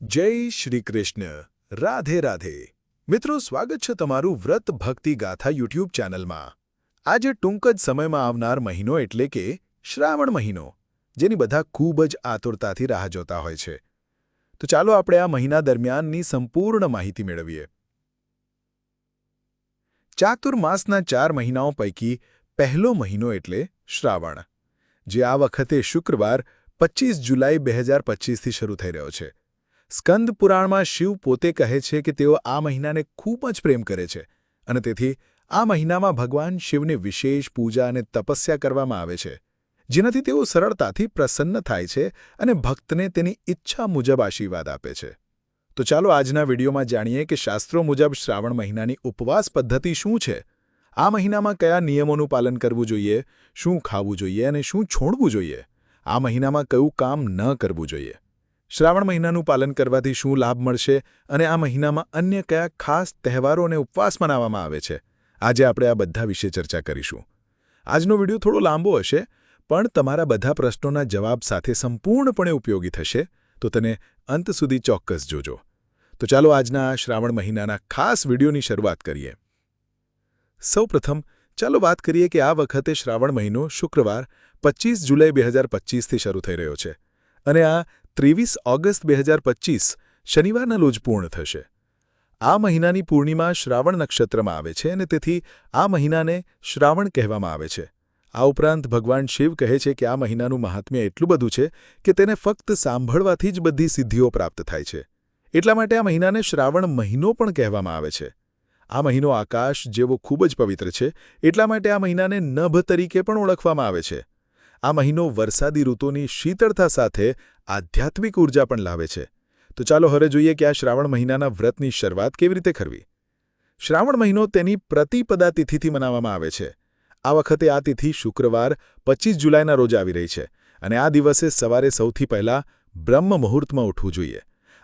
જય શ્રી કૃષ્ણ. રાધે રાધે. મિત્રો, સ્વાગત છે તમારું વ્રત ભક્તિ ગાથા યુટ્યુબ ચેનલમાં. આજે ટૂંક જ સમયમાં આવનાર મહિનો એટલે કે શ્રાવણ મહિનો, જેની બધા ખૂબ જ આતુરતાથી રાહ જોતા હોય છે. તો ચાલો આપણે આ મહિના દરમિયાનની સંપૂર્ણ માહિતી મેળવીએ. ચાતુર્માસના ચાર મહિનાઓ પૈકી પહેલો મહિનો એટલે શ્રાવણ, જે આ વખતે શુક્રવાર પચીસ જુલાઈ બે હજાર પચીસથી શરૂ થઈ રહ્યો છે. સ્કંદ પુરાણમાં શિવ પોતે કહે છે કે તેઓ આ મહિનાને ખૂબ જ પ્રેમ કરે છે અને તેથી આ મહિનામાં ભગવાન શિવની વિશેષ પૂજા અને તપસ્યા કરવામાં આવે છે, જેનાથી તેઓ સરળતાથી પ્રસન્ન થાય છે અને ભક્તને તેની ઈચ્છા મુજબ આશીર્વાદ આપે છે. તો ચાલો આજના વિડીયોમાં જાણીએ કે શાસ્ત્રો મુજબ શ્રાવણ મહિનાની ઉપવાસ પદ્ધતિ શું છે? આ મહિનામાં કયા નિયમોનું પાલન કરવું જોઈએ? શું ખાવું જોઈએ અને શું છોડવું જોઈએ? આ મહિનામાં કયું કામ ન કરવું જોઈએ? શ્રાવણ મહિનાનું પાલન કરવાથી શું લાભ મળશે અને આ મહિનામાં અન્ય કયા ખાસ તહેવારો અને ઉપવાસ મનાવવામાં આવે છે? આજે આપણે આ બધા વિશે ચર્ચા કરીશું. આજનો વીડિયો થોડો લાંબો હશે, પણ તમારા બધા પ્રશ્નોના જવાબ સાથે સંપૂર્ણપણે ઉપયોગી થશે, તો તેને અંત સુધી ચોક્કસ જોજો. તો ચાલો આજના શ્રાવણ મહિનાના ખાસ વિડીયોની શરૂઆત કરીએ. સૌપ્રથમ, ચાલો વાત કરીએ કે આ વખતે શ્રાવણ મહિનો શુક્રવાર પચીસ જુલાઈ બે હજાર પચીસથી શરૂ થઈ રહ્યો છે. અને આ ત્રેવીસ ઓગસ્ટ બે હજાર પચીસ શનિવારના રોજ પૂર્ણ થશે. આ મહિનાની પૂર્ણિમા શ્રાવણ નક્ષત્રમાં આવે છે અને તેથી આ મહિનાને શ્રાવણ કહેવામાં આવે છે. આ ઉપરાંત ભગવાન શિવ કહે છે કે આ મહિનાનું મહાત્મ્ય એટલું બધું છે કે તેને ફક્ત સાંભળવાથી જ બધી સિદ્ધિઓ પ્રાપ્ત થાય છે. એટલા માટે આ મહિનાને શ્રાવણ મહિનો પણ કહેવામાં આવે છે. આ મહિનો આકાશ જેવો ખૂબ જ પવિત્ર છે, એટલા માટે આ મહિનાને નભ તરીકે પણ ઓળખવામાં આવે છે. આ મહિનો વરસાદી ઋતુની શીતળતા સાથે આધ્યાત્મિક ઊર્જા પણ લાવે છે. તો ચાલો હવે જોઈએ કે આ શ્રાવણ મહિનાના વ્રતની શરૂઆત કેવી રીતે કરવી. શ્રાવણ મહિનો તેની પ્રતિપદા તિથિથી મનાવવામાં આવે છે. આ વખતે આ તિથિ શુક્રવાર પચીસ જુલાઈના રોજ આવી રહી છે અને આ દિવસે સવારે સૌથી પહેલાં બ્રહ્મ મુહૂર્તમાં ઉઠવું જોઈએ.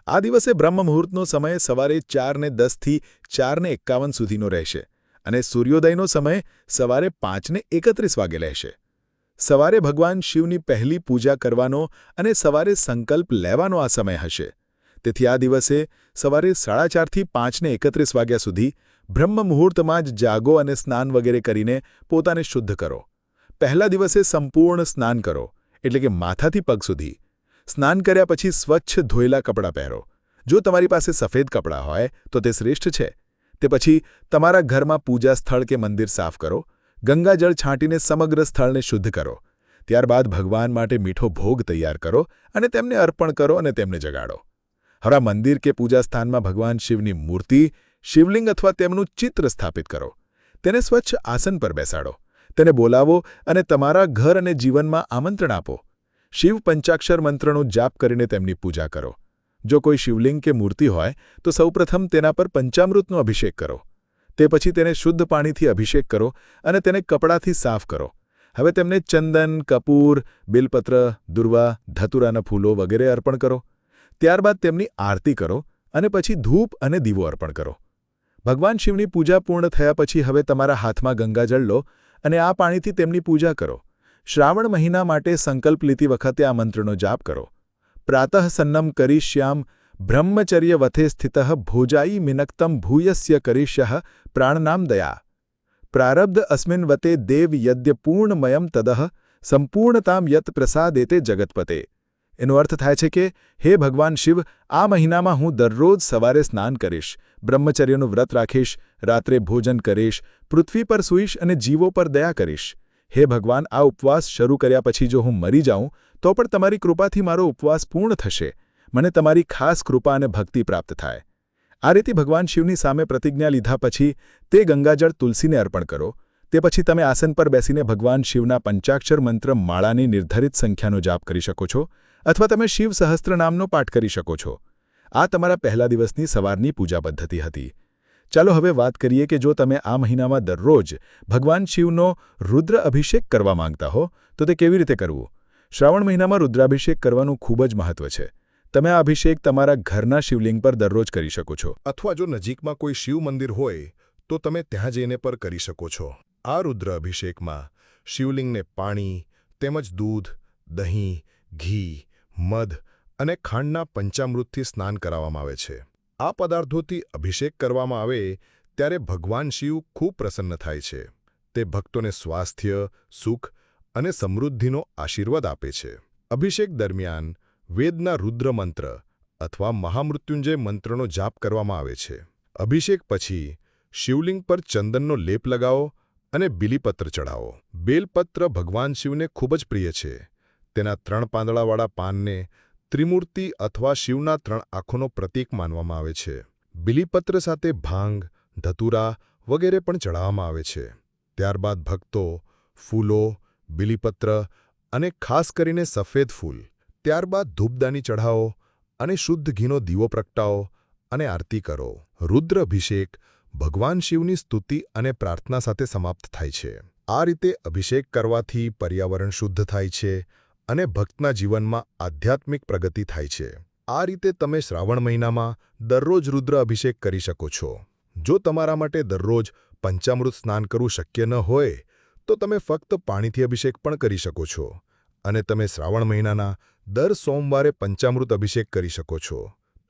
આ દિવસે બ્રહ્મ મુહૂર્તનો સમય સવારે ચારને દસથી ચારને એકાવન સુધીનો રહેશે અને સૂર્યોદયનો સમય સવારે પાંચને એકત્રીસ વાગે રહેશે સવારે ભગવાન શિવની પહેલી પૂજા કરવાનો અને સવારે સંકલ્પ લેવાનો આ સમય હશે. તેથી આ દિવસે સવારે સાડા ચારથી પાંચને એકત્રીસ વાગ્યા સુધી બ્રહ્મ મુહૂર્તમાં જ જાગો અને સ્નાન વગેરે કરીને પોતાને શુદ્ધ કરો. પહેલા દિવસે સંપૂર્ણ સ્નાન કરો, એટલે કે માથાથી પગ સુધી. સ્નાન કર્યા પછી સ્વચ્છ ધોયેલા કપડાં પહેરો. જો તમારી પાસે સફેદ કપડાં હોય, તો તે શ્રેષ્ઠ છે. તે પછી તમારા ઘરમાં પૂજા સ્થળ કે મંદિર સાફ કરો. ગંગાજળ છાંટીને સમગ્ર સ્થળને શુદ્ધ કરો. ત્યારબાદ ભગવાન માટે મીઠો ભોગ તૈયાર કરો અને તેમને અર્પણ કરો અને તેમને જગાડો. હવે મંદિર કે પૂજાસ્થાનમાં ભગવાન શિવની મૂર્તિ, શિવલિંગ અથવા તેમનું ચિત્ર સ્થાપિત કરો. તેને સ્વચ્છ આસન પર બેસાડો. તેને બોલાવો અને તમારા ઘર અને જીવનમાં આમંત્રણ આપો. શિવ પંચાક્ષર મંત્રનો જાપ કરીને તેમની પૂજા કરો. જો કોઈ શિવલિંગ કે મૂર્તિ હોય, તો સૌપ્રથમ તેના પર પંચામૃતનો અભિષેક કરો. તે પછી તેને શુદ્ધ પાણીથી અભિષેક કરો અને તેને કપડાથી સાફ કરો. હવે તેમને ચંદન, કપૂર, બિલપત્ર, દુર્વા, ધતુરાના ફૂલો વગેરે અર્પણ કરો. ત્યારબાદ તેમની આરતી કરો અને પછી ધૂપ અને દીવો અર્પણ કરો. ભગવાન શિવની પૂજા પૂર્ણ થયા પછી હવે તમારા હાથમાં ગંગાજળ લો અને આ પાણીથી તેમની પૂજા કરો. શ્રાવણ મહિના માટે સંકલ્પ લીધી વખતે આ મંત્રનો જાપ કરો. પ્રાતઃ સન્નમ કરીશ્યામ બ્રહ્મચર્યવથે સ્થિત ભોજાઈ મિનક્તમ ભૂયસ્ય કરીષ્ય પ્રાણનામ દયા પ્રારબ્ધ અસ્મિન વતે દેવ યદ્ય પૂર્ણમયમ તદઃ સંપૂર્ણતામ યત પ્રસાદેતે જગતપતે એનો અર્થ થાય છે કે, હે ભગવાન શિવ, આ મહિનામાં હું દરરોજ સવારે સ્નાન કરીશ, બ્રહ્મચર્યનું વ્રત રાખીશ, રાત્રે ભોજન કરીશ, પૃથ્વી પર સૂઈશ અને જીવો પર દયા કરીશ. હે ભગવાન, આ ઉપવાસ શરૂ કર્યા પછી જો હું મરી જાઉં, તો પણ તમારી કૃપાથી મારો ઉપવાસ પૂર્ણ થશે. મને તમારી ખાસ કૃપા અને ભક્તિ પ્રાપ્ત થાય. આ રીતે ભગવાન શિવની સામે પ્રતિજ્ઞા લીધા પછી તે ગંગાજળ તુલસીને અર્પણ કરો. તે પછી તમે આસન પર બેસીને ભગવાન શિવના પંચાક્ષર મંત્ર માળાની નિર્ધારિત સંખ્યાનો જાપ કરી શકો છો અથવા તમે શિવ સહસ્ત્ર નામનો પાઠ કરી શકો છો. આ તમારા પહેલા દિવસની સવારની પૂજા પદ્ધતિ હતી. ચાલો હવે વાત કરીએ કે જો તમે આ મહિનામાં દરરોજ ભગવાન શિવનો રુદ્ર અભિષેક કરવા માંગતા હો, તો તે કેવી રીતે કરવું? શ્રાવણ મહિનામાં રુદ્રાભિષેક કરવાનું ખૂબ જ મહત્વ છે. તમે આ અભિષેક તમારા ઘરના શિવલિંગ પર દરરોજ કરી શકો છો. અથવા જો નજીકમાં કોઈ શિવ મંદિર હોય, તો તમે ત્યાં જઈને પર કરી શકો છો. આ રુદ્ર અભિષેકમાં શિવલિંગને પાણી, તેમજ દૂધ, દહીં, ઘી, મધ અને ખાંડના પંચામૃતથી સ્નાન કરાવવામાં આવે છે. આ પદાર્થોથી અભિષેક કરવામાં આવે ત્યારે ભગવાન શિવ ખૂબ પ્રસન્ન થાય છે. તે ભક્તોને સ્વાસ્થ્ય, સુખ અને સમૃદ્ધિનો આશીર્વાદ આપે છે. અભિષેક દરમિયાન વેદના રુદ્ર મંત્ર અથવા મહામૃત્યુંજય મંત્રનો જાપ કરવામાં આવે છે. અભિષેક પછી શિવલિંગ પર ચંદનનો લેપ લગાવો અને બિલીપત્ર ચડાવો બેલપત્ર ભગવાન શિવને ખૂબ જ પ્રિય છે. તેના ત્રણ પાંદડાવાળા પાનને ત્રિમૂર્તિ અથવા શિવના ત્રણ આંખોનો પ્રતીક માનવામાં આવે છે. બિલીપત્ર સાથે ભાંગ, ધતુરા વગેરે પણ ચડાવવામાં આવે છે. ત્યારબાદ ભક્તો, ફૂલો, બિલીપત્ર અને ખાસ કરીને સફેદ ફૂલ ત્યારબાદ ધૂપદાની ચઢાવો અને શુદ્ધ ઘીનો દીવો પ્રગટાવો અને આરતી કરો. રુદ્ર અભિષેક ભગવાન શિવની સ્તુતિ અને પ્રાર્થના સાથે સમાપ્ત થાય છે. આ રીતે અભિષેક કરવાથી પર્યાવરણ શુદ્ધ થાય છે અને ભક્તના જીવનમાં આધ્યાત્મિક પ્રગતિ થાય છે. આ રીતે તમે શ્રાવણ મહિનામાં દરરોજ રુદ્ર અભિષેક કરી શકો છો. જો તમારા માટે દરરોજ પંચામૃત સ્નાન કરવું શક્ય ન હોય, તો તમે ફક્ત પાણીથી અભિષેક પણ કરી શકો છો. અને તમે શ્રાવણ મહિનાના દર સોમવારે પંચામૃત અભિષેક કરી શકો છો.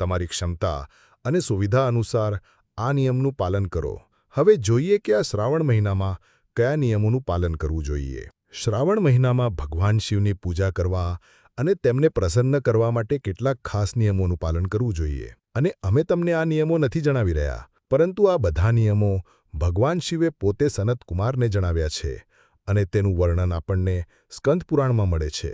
તમારી ક્ષમતા અને સુવિધા અનુસાર આ નિયમનું પાલન કરો. હવે જોઈએ કે આ શ્રાવણ મહિનામાં કયા નિયમોનું પાલન કરવું જોઈએ. શ્રાવણ મહિનામાં ભગવાન શિવની પૂજા કરવા અને તેમને પ્રસન્ન કરવા માટે કેટલાક ખાસ નિયમોનું પાલન કરવું જોઈએ. અને અમે તમને આ નિયમો નથી જણાવી રહ્યા, પરંતુ આ બધા નિયમો ભગવાન શિવે પોતે સનત કુમારને જણાવ્યા છે. અને તેનું વર્ણન આપણને સ્કંદપુરાણમાં મળે છે.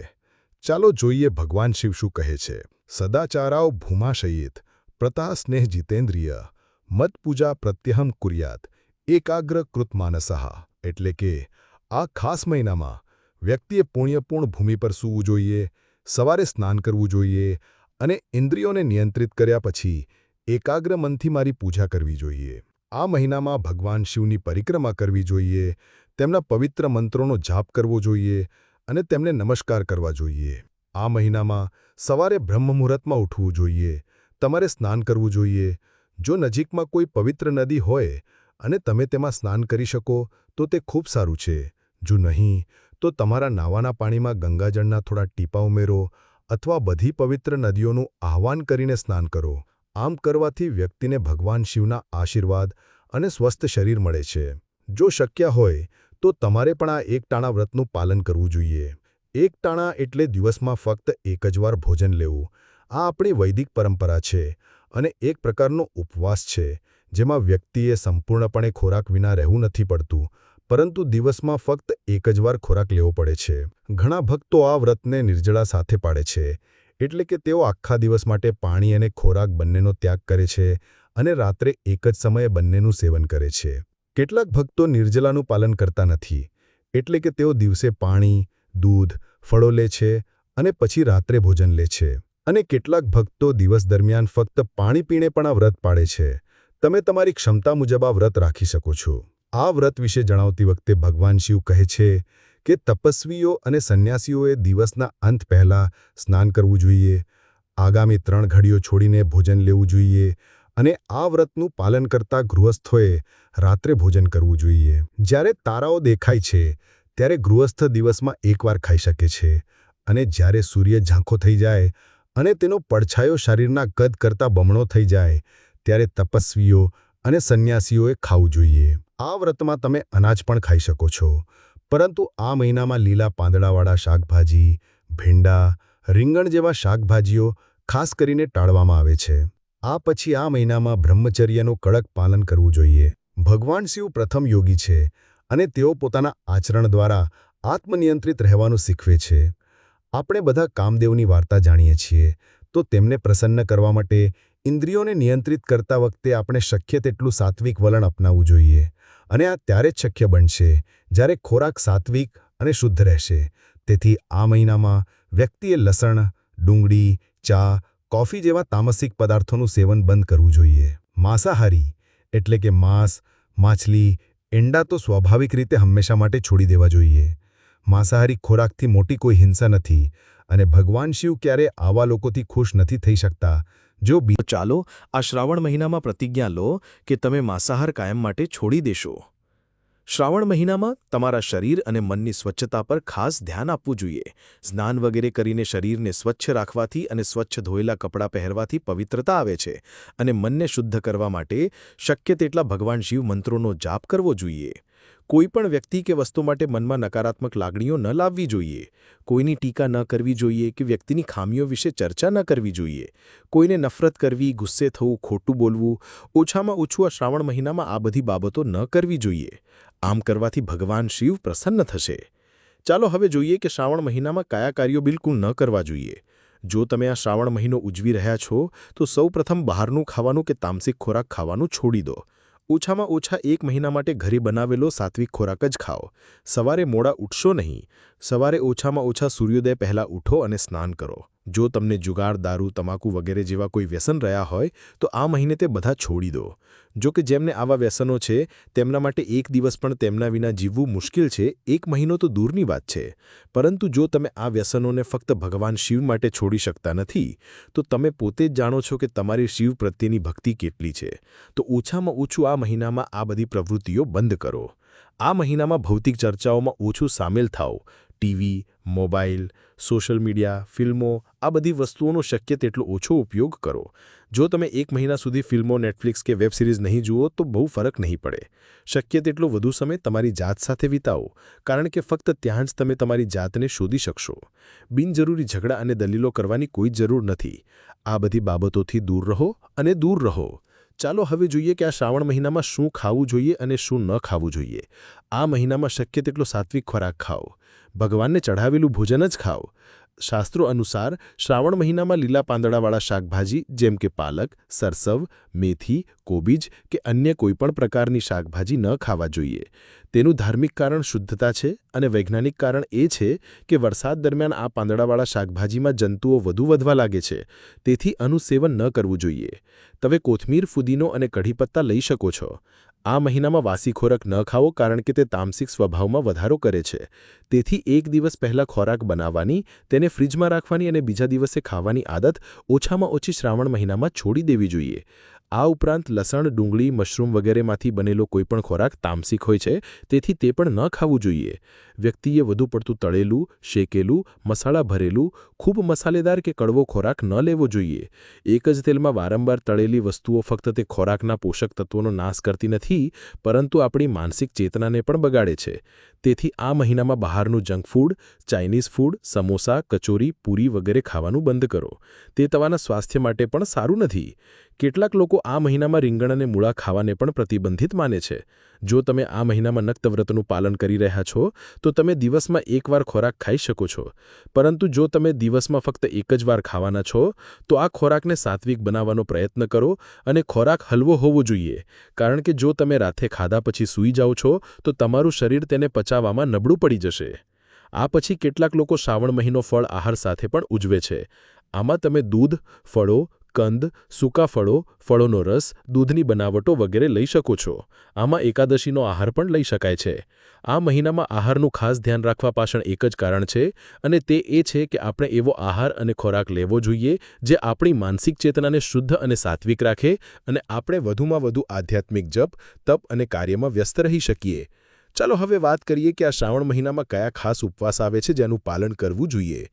ચાલો જોઈએ ભગવાન શિવ શું કહે છે. સદાચારાઓ ભૂમાશયિત પ્રતા સ્નેહ જીતેન્દ્રિય મત પૂજા પ્રત્યહમ કુર્યાત, એકાગ્ર કૃત માનસઃ એટલે કે, આ ખાસ મહિનામાં વ્યક્તિએ પુણ્યપૂર્ણ ભૂમિ પર સૂવું જોઈએ, સવારે સ્નાન કરવું જોઈએ અને ઇન્દ્રિયોને નિયંત્રિત કર્યા પછી એકાગ્ર મનથી મારી પૂજા કરવી જોઈએ. આ મહિનામાં ભગવાન શિવની પરિક્રમા કરવી જોઈએ તેમના પવિત્ર મંત્રોનો જાપ કરવો જોઈએ અને તેમને નમસ્કાર કરવા જોઈએ. આ મહિનામાં સવારે બ્રહ્મ મુહૂર્તમાં ઉઠવું જોઈએ, તમારે સ્નાન કરવું જોઈએ. જો નજીકમાં કોઈ પવિત્ર નદી હોય અને તમે તેમાં સ્નાન કરી શકો, તો તે ખૂબ સારું છે. જો નહીં, તો તમારા નાવાના પાણીમાં ગંગાજળના થોડા ટીપા ઉમેરો અથવા બધી પવિત્ર નદીઓનું આહવાન કરીને સ્નાન કરો. આમ કરવાથી વ્યક્તિને ભગવાન શિવના આશીર્વાદ અને સ્વસ્થ શરીર મળે છે. જો શક્ય હોય તો તમારે પણ આ એક ટાણા વ્રતનું પાલન કરવું જોઈએ. એક ટાણા એટલે દિવસમાં ફક્ત એક જ વાર ભોજન લેવું. આ આપણી વૈદિક પરંપરા છે અને એક પ્રકારનો ઉપવાસ છે, જેમાં વ્યક્તિએ સંપૂર્ણપણે ખોરાક વિના રહેવું નથી પડતું, પરંતુ દિવસમાં ફક્ત એક જ વાર ખોરાક લેવો પડે છે. ઘણા ભક્તો આ વ્રતને નિર્જળા સાથે પાડે છે, એટલે કે તેઓ આખા દિવસ માટે પાણી અને ખોરાક બંનેનો ત્યાગ કરે છે અને રાત્રે એક જ સમયે બંનેનું સેવન કરે છે. કેટલાક ભક્તો નિર્જલાનું પાલન કરતા નથી, એટલે કે તેઓ દિવસે પાણી, દૂધ, ફળો લે છે અને પછી રાત્રે ભોજન લે છે. અને કેટલાક ભક્તો દિવસ દરમિયાન ફક્ત પાણી પીણે પણ આ વ્રત પાડે છે. તમે તમારી ક્ષમતા મુજબ આ વ્રત રાખી શકો છો. આ વ્રત વિશે જણાવતી વખતે ભગવાન શિવ કહે છે કે તપસ્વીઓ અને સંન્યાસીઓએ દિવસના અંત પહેલાં સ્નાન કરવું જોઈએ, આગામી ત્રણ ઘડીઓ છોડીને ભોજન લેવું જોઈએ અને આ વ્રતનું પાલન કરતા ગૃહસ્થોએ રાત્રે ભોજન કરવું જોઈએ. જ્યારે તારાઓ દેખાય છે, ત્યારે ગૃહસ્થ દિવસમાં એકવાર ખાઈ શકે છે અને જ્યારે સૂર્ય ઝાંખો થઈ જાય અને તેનો પડછાયો શરીરના કદ કરતાં બમણો થઈ જાય, ત્યારે તપસ્વીઓ અને સંન્યાસીઓએ ખાવું જોઈએ. આ વ્રતમાં તમે અનાજ પણ ખાઈ શકો છો, પરંતુ આ મહિનામાં લીલા પાંદડાવાળા શાકભાજી, ભીંડા, રીંગણ જેવા શાકભાજીઓ ખાસ કરીને ટાળવામાં આવે છે. આ પછી આ મહિનામાં બ્રહ્મચર્યનું કડક પાલન કરવું જોઈએ. ભગવાન શિવ પ્રથમ યોગી છે અને તેઓ પોતાના આચરણ દ્વારા આત્મનિયંત્રિત રહેવાનું શીખવે છે. આપણે બધા કામદેવની વાર્તા જાણીએ છીએ. તો તેમને પ્રસન્ન કરવા માટે ઇન્દ્રિયોને નિયંત્રિત કરતા વખતે આપણે શક્ય તેટલું સાત્વિક વલણ અપનાવવું જોઈએ અને આ ત્યારે જ શક્ય બનશે જ્યારે ખોરાક સાત્વિક અને શુદ્ધ રહેશે. તેથી આ મહિનામાં વ્યક્તિએ લસણ, ડુંગળી, ચા કોફી જેવા તામસિક પદાર્થોનું સેવન બંધ કરવું જોઈએ. માંસાહારી એટલે કે માંસ, માછલી, ઈંડા તો સ્વાભાવિક રીતે હંમેશા માટે છોડી દેવા જોઈએ. માંસાહારી ખોરાકથી મોટી કોઈ હિંસા નથી અને ભગવાન શિવ ક્યારે આવા લોકોથી ખુશ નથી થઈ શકતા. જો બી ચાલો, આ શ્રાવણ મહિનામાં પ્રતિજ્ઞા લો કે તમે માંસાહાર કાયમ માટે છોડી દેશો. શ્રાવણ મહિનામાં તમારા શરીર અને મનની સ્વચ્છતા પર ખાસ ધ્યાન આપવું જોઈએ. સ્નાન વગેરે કરીને શરીરને સ્વચ્છ રાખવાથી અને સ્વચ્છ ધોયેલા કપડાં પહેરવાથી પવિત્રતા આવે છે અને મનને શુદ્ધ કરવા માટે શક્ય તેટલા ભગવાન શિવ મંત્રોનો જાપ કરવો જોઈએ. કોઈપણ વ્યક્તિ કે વસ્તુ માટે મનમાં નકારાત્મક લાગણીઓ ન લાવવી જોઈએ. કોઈની ટીકા ન કરવી જોઈએ કે વ્યક્તિની ખામીઓ વિશે ચર્ચા ન કરવી જોઈએ. કોઈને નફરત કરવી, ગુસ્સે થવું, ખોટું બોલવું, ઓછામાં ઓછું આ શ્રાવણ મહિનામાં આ બધી બાબતો ન કરવી જોઈએ. આમ કરવાથી ભગવાન શિવ પ્રસન્ન થશે. ચાલો હવે જોઈએ કે શ્રાવણ મહિનામાં કયા કાર્યો બિલકુલ ન કરવા જોઈએ. જો તમે આ શ્રાવણ મહિનો ઉજવી રહ્યા છો, તો સૌપ્રથમ બહારનું ખાવાનું કે તામસિક ખોરાક ખાવાનું છોડી દો. ઓછામાં ઓછા એક મહિના માટે ઘરે બનાવેલો સાત્વિક ખોરાક જ ખાઓ. સવારે મોડા ઉઠશો નહીં. સવારે ઓછામાં ઓછા સૂર્યોદય પહેલાં ઉઠો અને સ્નાન કરો. જો તમને જુગાર, દારૂ, તમાકુ વગેરે જેવા કોઈ વ્યસન રહ્યા હોય, તો આ મહિને તે બધા છોડી દો. જો કે જેમને આવા વ્યસનો છે, તેમના માટે એક દિવસ પણ તેમના વિના જીવવું મુશ્કેલ છે, એક મહિનો તો દૂરની વાત છે. પરંતુ જો તમે આ વ્યસનોને ફક્ત ભગવાન શિવ માટે છોડી શકતા નથી, તો તમે પોતે જ જાણો છો કે તમારી શિવ પ્રત્યેની ભક્તિ કેટલી છે. તો ઓછામાં ઓછું આ મહિનામાં આ બધી પ્રવૃત્તિઓ બંધ કરો. આ મહિનામાં ભૌતિક ચર્ચાઓમાં ઓછું સામેલ થાઓ. ટીવી, મોબાઈલ, સોશિયલ મીડિયા, ફિલ્મો, આ બધી વસ્તુઓનો શક્ય તેટલો ઓછો ઉપયોગ કરો. જો તમે એક મહિના સુધી ફિલ્મો, નેટફ્લિક્સ કે વેબ સિરીઝ નહીં જુઓ, તો બહુ ફરક નહીં પડે. શક્ય તેટલો વધુ સમય તમારી જાત સાથે વિતાવો, કારણ કે ફક્ત ત્યાં જ તમે તમારી જાતને શોધી શકશો. બિનજરૂરી ઝઘડા અને દલીલો કરવાની કોઈ જરૂર નથી. આ બધી બાબતોથી દૂર રહો અને દૂર રહો. ચાલો હવે જોઈએ કે આ શ્રાવણ મહિનામાં શું ખાવું જોઈએ અને શું ન ખાવું જોઈએ. આ મહિનામાં શક્ય તેટલો સાત્વિક ખોરાક ખાઓ. ભગવાનને ચઢાવેલું ભોજન જ ખાઓ. શાસ્ત્રો અનુસાર શ્રાવણ મહિનામાં લીલા પાંદડાવાળા શાકભાજી, જેમ કે પાલક, સરસવ, મેથી, કોબીજ કે અન્ય કોઈપણ પ્રકારની શાકભાજી ન ખાવા જોઈએ. તેનું ધાર્મિક કારણ શુદ્ધતા છે અને વૈજ્ઞાનિક કારણ એ છે કે વરસાદ દરમિયાન આ પાંદડાવાળા શાકભાજીમાં જંતુઓ વધુ વધવા લાગે છે, તેથી અનુસેવન ન કરવું જોઈએ. તમે કોથમીર, ફુદીનો અને કઢીપત્તા લઈ શકો છો. આ મહિનામાં વાસી ખોરાક ન ખાવો કારણ કે તે તામસિક સ્વભાવમાં વધારો કરે છે. તેથી એક દિવસ પહેલાં ખોરાક બનાવવાની, તેને ફ્રિજમાં રાખવાની અને બીજા દિવસે ખાવાની આદત ઓછામાં ઓછી શ્રાવણ મહિનામાં છોડી દેવી જોઈએ. આ ઉપરાંત લસણ, ડુંગળી, મશરૂમ વગેરેમાંથી બનેલો કોઈપણ ખોરાક તામસિક હોય છે, તેથી તે પણ ન ખાવું જોઈએ. વ્યક્તિએ વધુ પડતું તળેલું, શેકેલું, મસાલા ભરેલું, ખૂબ મસાલેદાર કે કડવો ખોરાક ન લેવો જોઈએ. એક જ તેલમાં વારંવાર તળેલી વસ્તુઓ ફક્ત તે ખોરાકના પોષક તત્વોનો નાશ કરતી નથી, પરંતુ આપણી માનસિક ચેતનાને પણ બગાડે છે. તેથી આ મહિનામાં બહારનું junk food, Chinese food, samosa, kachori, puri વગેરે ખાવાનું બંધ કરો. તે તમારા સ્વાસ્થ્ય માટે પણ સારું નથી. કેટલાક લોકો આ મહિનામાં રીંગણ અને મૂળા ખાવાને પણ પ્રતિબંધિત માને છે. જો તમે આ મહિનામાં નક્તવ્રતનું પાલન કરી રહ્યા છો, તો તમે દિવસમાં એકવાર ખોરાક ખાઈ શકો છો. પરંતુ જો તમે દિવસમાં ફક્ત એક જ વાર ખાવાના છો, તો આ ખોરાકને સાત્વિક બનાવવાનો પ્રયત્ન કરો અને ખોરાક હલવો હોવો જોઈએ. કારણ કે જો તમે રાતે ખાધા પછી સૂઈ જાઓ છો, તો તમારું શરીર તેને પચાવવામાં નબળું પડી જશે. આ પછી કેટલાક લોકો શ્રાવણ મહિનો ફળ આહાર સાથે પણ ઉજવે છે. આમાં તમે દૂધ, ફળો કંદ, સૂકા ફળો, ફળોનો રસ, દૂધની બનાવટો વગેરે લઈ શકો છો. આમાં એકાદશીનો આહાર પણ લઈ શકાય છે. આ મહિનામાં આહારનું ખાસ ધ્યાન રાખવા પાછળ એક જ કારણ છે અને તે એ છે કે આપણે એવો આહાર અને ખોરાક લેવો જોઈએ જે આપણી માનસિક ચેતનાને શુદ્ધ અને સાત્વિક રાખે અને આપણે વધુમાં વધુ આધ્યાત્મિક જપ, તપ અને કાર્યમાં વ્યસ્ત રહી શકીએ. ચાલો હવે વાત કરીએ કે આ શ્રાવણ મહિનામાં કયા ખાસ ઉપવાસ આવે છે જેનું પાલન કરવું જોઈએ.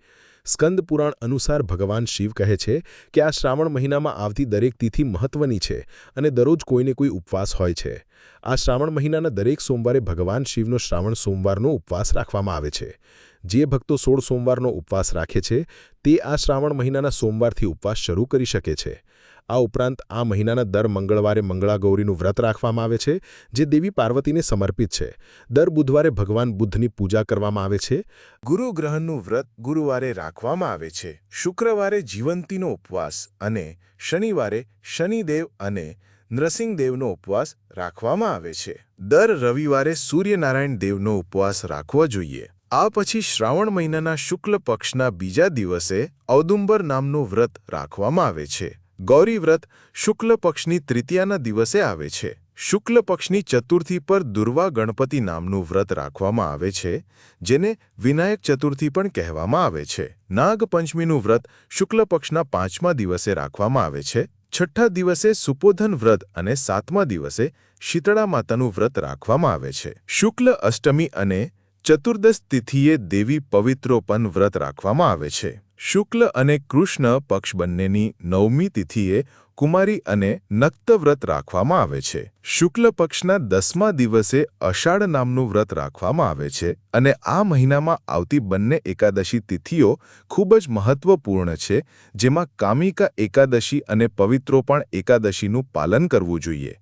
સ્કંદ પુરાણ અનુસાર ભગવાન શિવ કહે છે કે આ શ્રાવણ મહિનામાં આવતી દરેક તિથિ મહત્વની છે અને દરરોજ કોઈને કોઈ ઉપવાસ હોય છે. આ શ્રાવણ મહિનાના દરેક સોમવારે ભગવાન શિવનો શ્રાવણ સોમવારનો ઉપવાસ રાખવામાં આવે છે. જે ભક્તો સોળ સોમવારનો ઉપવાસ રાખે છે, તે આ શ્રાવણ મહિનાના સોમવારથી ઉપવાસ શરૂ કરી શકે છે. આ ઉપરાંત આ મહિનાના દર મંગળવારે મંગળાગૌરીનું વ્રત રાખવામાં આવે છે, જે દેવી પાર્વતીને સમર્પિત છે. દર બુધવારે ભગવાન બુદ્ધની પૂજા કરવામાં આવે છે. ગુરુગ્રહણનું વ્રત ગુરુવારે રાખવામાં આવે છે. શુક્રવારે જીવંતીનો ઉપવાસ અને શનિવારે શનિદેવ અને નૃસિંહદેવનો ઉપવાસ રાખવામાં આવે છે. દર રવિવારે સૂર્યનારાયણ દેવનો ઉપવાસ રાખવો જોઈએ. આ પછી શ્રાવણ મહિનાના શુક્લ પક્ષના બીજા દિવસે ઔદુંબર નામનું વ્રત રાખવામાં આવે છે. ગૌરી વ્રત શુક્લ પક્ષની તૃતીયાના દિવસે આવે છે. શુક્લ પક્ષની ચતુર્થી પર દુર્વા ગણપતિ નામનું વ્રત રાખવામાં આવે છે, જેને વિનાયક ચતુર્થી પણ કહેવામાં આવે છે. નાગપંચમીનું વ્રત શુક્લ પક્ષના પાંચમા દિવસે રાખવામાં આવે છે, છઠ્ઠા દિવસે સુપોધન વ્રત અને સાતમા દિવસે શીતળા માતાનું વ્રત રાખવામાં આવે છે. શુક્લ અષ્ટમી અને ચતુર્દશ તિથિએ દેવી પવિત્રોપન વ્રત રાખવામાં આવે છે. શુક્લ અને કૃષ્ણ પક્ષ બંનેની નવમી તિથિએ કુમારી અને નક્ત વ્રત રાખવામાં આવે છે. શુક્લ પક્ષના દસમા દિવસે અષાઢ નામનું વ્રત રાખવામાં આવે છે અને આ મહિનામાં આવતી બંને એકાદશી તિથિઓ ખૂબ જ મહત્વપૂર્ણ છે, જેમાં કામિકા એકાદશી અને પવિત્રો પણ એકાદશીનું પાલન કરવું જોઈએ.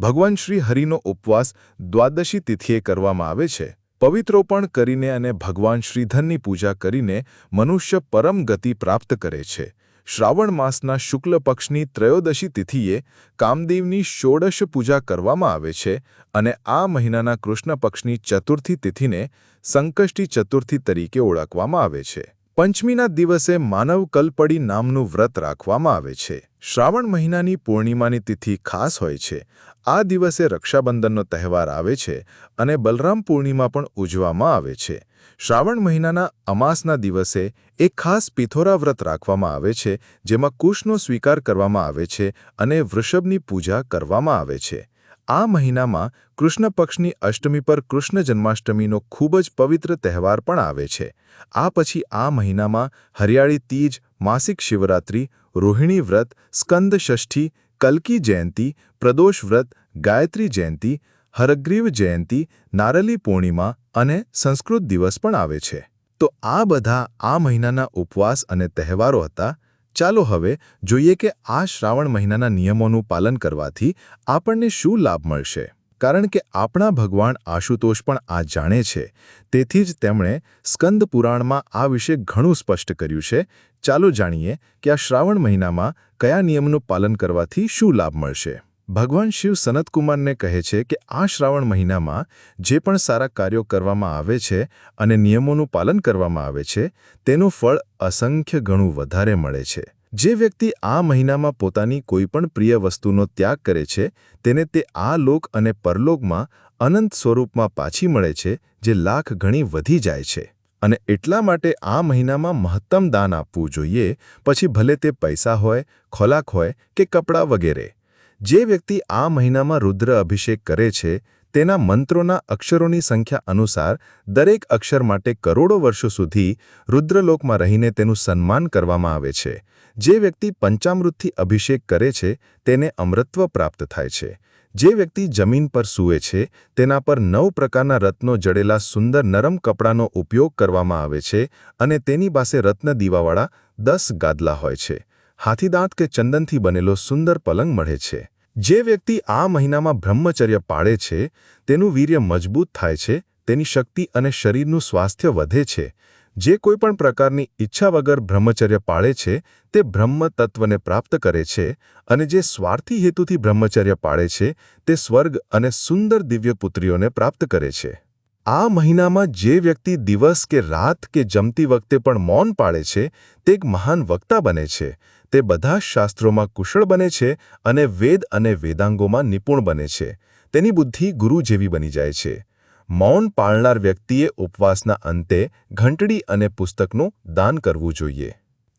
ભગવાન શ્રી હરિનો ઉપવાસ દ્વાદશી તિથિએ કરવામાં આવે છે. પવિત્રોપણ કરીને અને ભગવાન શ્રીધનની પૂજા કરીને મનુષ્ય પરમ ગતિ પ્રાપ્ત કરે છે. શ્રાવણ માસના શુક્લ પક્ષની ત્રયોદશી તિથિએ કામદેવની ષોડશ પૂજા કરવામાં આવે છે અને આ મહિનાના કૃષ્ણ પક્ષની ચતુર્થી તિથિને સંકષ્ટી ચતુર્થી તરીકે ઓળખવામાં આવે છે. પંચમીના દિવસે માનવ કલ્પડી નામનું વ્રત રાખવામાં આવે છે. શ્રાવણ મહિનાની પૂર્ણિમાની તિથિ ખાસ હોય છે. આ દિવસે રક્ષાબંધનનો તહેવાર આવે છે અને બલરામ પૂર્ણિમા પણ ઉજવવામાં આવે છે. શ્રાવણ મહિનાના અમાસના દિવસે એક ખાસ પિથોરા વ્રત રાખવામાં આવે છે, જેમાં કુશનો સ્વીકાર કરવામાં આવે છે અને વૃષભની પૂજા કરવામાં આવે છે. આ મહિનામાં કૃષ્ણ પક્ષની અષ્ટમી પર કૃષ્ણ જન્માષ્ટમીનો ખૂબ જ પવિત્ર તહેવાર પણ આવે છે. આ પછી આ મહિનામાં હરિયાળી તીજ, માસિક શિવરાત્રિ, રોહિણી વ્રત, સ્કંદ ષષ્ઠી, કલ્કી જયંતી, પ્રદોષ વ્રત, ગાયત્રી જયંતી, હરગ્રીવ જયંતી, નારલી પૂર્ણિમા અને સંસ્કૃત દિવસ પણ આવે છે. તો આ બધા આ મહિનાના ઉપવાસ અને તહેવારો હતા. ચાલો હવે જોઈએ કે આ શ્રાવણ મહિનાના નિયમોનું પાલન કરવાથી આપણને શું લાભ મળશે? કારણ કે આપણા ભગવાન આશુતોષ પણ આ જાણે છે. તેથી જ તેમણે સ્કંદ પુરાણમાં આ વિશે ઘણું સ્પષ્ટ કર્યું છે. ચાલો જાણીએ કે આ શ્રાવણ મહિનામાં કયા નિયમનું પાલન કરવાથી શું લાભ મળશે. ભગવાન શિવ સનતકુમારને કહે છે કે આ શ્રાવણ મહિનામાં જે પણ સારા કાર્યો કરવામાં આવે છે અને નિયમોનું પાલન કરવામાં આવે છે, તેનું ફળ અસંખ્ય ગણું વધારે મળે છે. જે વ્યક્તિ આ મહિનામાં પોતાની કોઈપણ પ્રિય વસ્તુનો ત્યાગ કરે છે, તેને તે આ લોક અને પરલોકમાં અનંત સ્વરૂપમાં પાછી મળે છે, જે લાખ ગણી વધી જાય છે. અને એટલા માટે આ મહિનામાં મહત્તમ દાન આપવું જોઈએ, પછી ભલે તે પૈસા હોય, ખોરાક હોય કે કપડાં વગેરે. જે વ્યક્તિ આ મહિનામાં રુદ્ર અભિષેક કરે છે, તેના મંત્રોના અક્ષરોની સંખ્યા અનુસાર દરેક અક્ષર માટે કરોડો વર્ષો સુધી રુદ્રલોકમાં રહીને તેનું સન્માન કરવામાં આવે છે. જે વ્યક્તિ પંચામૃતથી અભિષેક કરે છે, તેને અમૃત્વ પ્રાપ્ત થાય છે. જે વ્યક્તિ જમીન પર સૂવે છે, તેના પર નવ પ્રકારના રત્નો જડેલા સુંદર નરમ કપડાનો ઉપયોગ કરવામાં આવે છે અને તેની પાસે રત્ન દીવાવાળા દસ ગાદલા હોય છે. હાથીદાંત કે ચંદનથી બનેલો સુંદર પલંગ મળે છે. જે વ્યક્તિ આ મહિનામાં બ્રહ્મચર્ય પાળે છે, તેનું વીર્ય મજબૂત થાય છે, તેની શક્તિ અને શરીરનું સ્વાસ્થ્ય વધે છે. જે કોઈપણ પ્રકારની ઈચ્છા વગર બ્રહ્મચર્ય પાળે છે, તે બ્રહ્મ તત્વને પ્રાપ્ત કરે છે અને જે સ્વાર્થી હેતુથી બ્રહ્મચર્ય પાળે છે, તે સ્વર્ગ અને સુંદર દિવ્ય પુત્રીઓને પ્રાપ્ત કરે છે. આ મહિનામાં જે વ્યક્તિ દિવસ કે રાત કે જમતી વખતે પણ મૌન પાળે છે, તે એક મહાન વક્તા બને છે. તે બધા શાસ્ત્રોમાં કુશળ બને છે અને વેદ અને વેદાંગોમાં નિપુણ બને છે. તેની બુદ્ધિ ગુરુ જેવી બની જાય છે. મૌન પાળનાર વ્યક્તિએ ઉપવાસના અંતે ઘંટડી અને પુસ્તકનું દાન કરવું જોઈએ.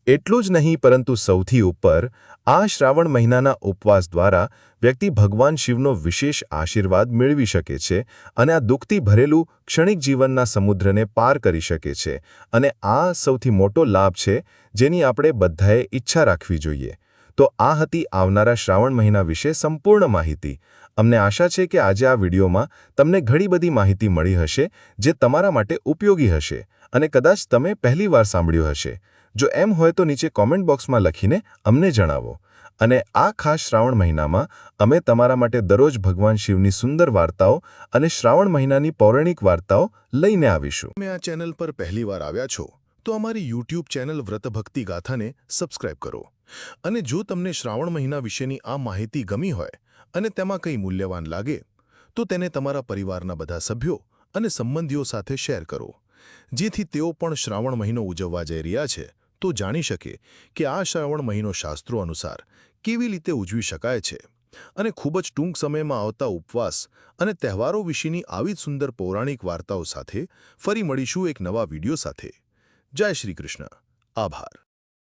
એટલું જ નહીં, પરંતુ સૌથી ઉપર, આ શ્રાવણ મહિનાના ઉપવાસ દ્વારા વ્યક્તિ ભગવાન શિવનો વિશેષ આશીર્વાદ મેળવી શકે છે અને આ દુઃખથી ભરેલું ક્ષણિક જીવનના સમુદ્રને પાર કરી શકે છે. અને આ સૌથી મોટો લાભ છે જેની આપણે બધાએ ઈચ્છા રાખવી જોઈએ. તો આ હતી આવનારા શ્રાવણ મહિના વિશે સંપૂર્ણ માહિતી. અમને આશા છે કે આજે આ વિડીયોમાં તમને ઘણી બધી માહિતી મળી હશે જે તમારા માટે ઉપયોગી હશે. અને કદાચ તમે પહેલીવાર સાંભળ્યું હશે. જો એમ હોય તો નીચે કોમેન્ટ બોક્સમાં લખીને અમને જણાવો. અને આ ખાસ શ્રાવણ મહિનામાં અમે તમારા માટે દરરોજ ભગવાન શિવની સુંદર વાર્તાઓ અને શ્રાવણ મહિનાની પૌરાણિક વાર્તાઓ લઈને આવીશું. તમે આ ચેનલ પર પહેલીવાર આવ્યા છો, તો અમારી યુટ્યુબ ચેનલ વ્રતભક્તિ ગાથાને સબસ્ક્રાઇબ કરો. અને જો તમને શ્રાવણ મહિના વિશેની આ માહિતી ગમી હોય અને તેમાં કંઈ મૂલ્યવાન લાગે, તો તેને તમારા પરિવારના બધા સભ્યો અને સંબંધીઓ સાથે શેર કરો, જેથી તેઓ પણ શ્રાવણ મહિનો ઉજવવા જઈ રહ્યા છે તો જાણી શકે કે આ શ્રાવણ મહિનો શાસ્ત્રો અનુસાર કેવી રીતે ઉજવી શકાય છે અને ખૂબ જ ટૂંક સમયમાં આવતા ઉપવાસ અને તહેવારો વિશેની આવી જ સુંદર પૌરાણિક વાર્તાઓ સાથે ફરી મળીશું એક નવા વીડિયો સાથે. જય શ્રી કૃષ્ણ. આભાર.